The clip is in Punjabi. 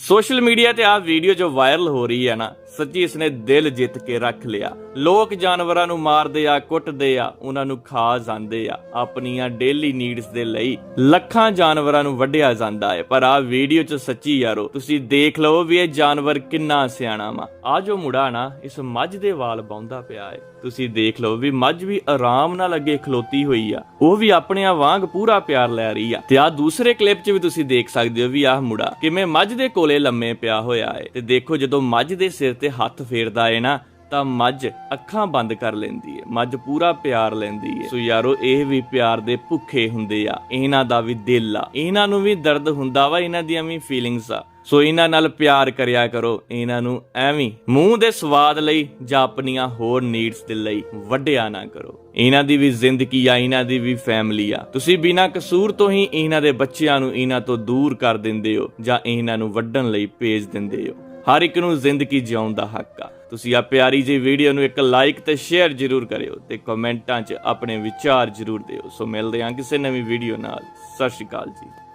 ਸੋਸ਼ਲ ਮੀਡੀਆ ਤੇ ਆਹ ਵੀਡੀਓ ਜੋ ਵਾਇਰਲ ਹੋ ਰਹੀ ਹੈ ਨਾ, ਸੱਚੀ ਇਸਨੇ ਦਿਲ ਜਿੱਤ ਕੇ ਰੱਖ ਲਿਆ। ਲੋਕ ਜਾਨਵਰਾਂ ਨੂੰ ਮਾਰਦੇ ਆ, ਕੁੱਟਦੇ ਆ, ਉਹਨਾਂ ਨੂੰ ਖਾ ਜਾਂਦੇ ਆ। ਆਪਣੀਆਂ ਡੇਲੀ ਨੀਡਸ ਦੇ ਲਈ ਲੱਖਾਂ ਜਾਨਵਰਾਂ ਨੂੰ ਵੱਢਿਆ ਜਾਂਦਾ ਹੈ। ਪਰ ਆਹ ਵੀਡੀਓ ਚ ਸੱਚੀ ਯਾਰੋ, ਤੁਸੀਂ ਦੇਖ ਲਓ ਵੀ ਇਹ ਜਾਨਵਰ ਕਿੰਨਾ ਸਿਆਣਾ ਵਾ। ਆ ਜੋ ਮੁੰਡਾ ਨਾ, ਇਸ ਮੱਝ ਦੇ ਵਾਲ ਬਾਉਂਦਾ ਪਿਆ ਹੈ। ਤੁਸੀਂ ਦੇਖ ਲਓ ਵੀ ਮੱਝ ਵੀ ਆਰਾਮ ਨਾਲ ਅੱਗੇ ਖਲੋਤੀ ਹੋਈ ਆ। ਉਹ ਵੀ ਆਪਣਿਆਂ ਵਾਂਗ ਪੂਰਾ ਪਿਆਰ ਲੈ ਰਹੀ ਆ। ਤੇ ਆ ਦੂਸਰੇ ਕਲਿੱਪ 'ਚ ਵੀ ਤੁਸੀਂ ਦੇਖ ਸਕਦੇ ਹੋ ਵੀ ਆਹ ਮੁੰਡਾ ਕਿਵੇਂ ਮੱਝ ਦੇ ਕੋਲ ਲੰਮੇ ਪਿਆ ਹੋਇਆ ਏ। ਤੇ ਦੇਖੋ ਜਦੋਂ ਮੱਝ ਦੇ ਸਿਰ ਤੇ ਹੱਥ ਫੇਰਦਾ ਏ ਨਾ, ਤਾਂ ਮੱਝ ਅੱਖਾਂ ਬੰਦ ਕਰ ਲੈਂਦੀ ਏ। ਮੱਝ ਪੂਰਾ ਪਿਆਰ ਲੈਂਦੀ ਏ। ਸੋ ਯਾਰੋ, ਇਹ ਵੀ ਪਿਆਰ ਦੇ ਭੁੱਖੇ ਹੁੰਦੇ ਆ। ਇਹਨਾਂ ਦਾ ਵੀ ਦਿਲ ਆ। ਇਹਨਾਂ ਨੂੰ ਵੀ ਦਰਦ ਹੁੰਦਾ ਵਾ, ਇਹਨਾਂ ਦੀਆਂ ਵੀ ਫੀਲਿੰਗਸ ਆ। ਸੋ ਇਹਨਾਂ ਨਾਲ ਪਿਆਰ ਕਰਿਆ ਕਰੋ। ਇਹਨਾਂ ਨੂੰ ਐਵੇਂ ਮੂੰਹ ਦੇ ਸਵਾਦ ਲਈ ਜਾਂ ਆਪਣੀਆਂ ਹੋਰ ਨੀਡਸ ਦੇ ਲਈ ਵੱਡਿਆ ਨਾ ਕਰੋ। ਇਹਨਾਂ ਦੀ ਵੀ ਜ਼ਿੰਦਗੀ ਆ, ਇਹਨਾਂ ਦੀ ਵੀ ਫੈਮਿਲੀ ਆ। ਤੁਸੀਂ ਬਿਨਾਂ ਕਸੂਰ ਤੋਂ ਹੀ ਇਹਨਾਂ ਦੇ ਬੱਚਿਆਂ ਨੂੰ ਇਹਨਾਂ ਤੋਂ ਦੂਰ ਕਰ ਦਿੰਦੇ ਹੋ ਜਾਂ ਇਹਨਾਂ ਨੂੰ ਵੱਢਣ ਲਈ ਭੇਜ ਦਿੰਦੇ ਹੋ। ਹਰ ਇੱਕ ਨੂੰ ਜ਼ਿੰਦਗੀ ਜਿਉਣ ਦਾ ਹੱਕ ਆ। ਤੁਸੀਂ ਆ ਪਿਆਰੀ ਜਿਹੀ ਵੀਡੀਓ ਨੂੰ ਇੱਕ ਲਾਈਕ ਤੇ ਸ਼ੇਅਰ ਜ਼ਰੂਰ ਕਰਿਓ ਤੇ ਕਮੈਂਟਾਂ 'ਚ ਆਪਣੇ ਵਿਚਾਰ ਜ਼ਰੂਰ ਦਿਓ। ਸੋ ਮਿਲਦੇ ਹਾਂ ਕਿਸੇ ਨਵੀਂ ਵੀਡੀਓ ਨਾਲ। ਸਤਿ ਸ਼੍ਰੀ ਅਕਾਲ ਜੀ।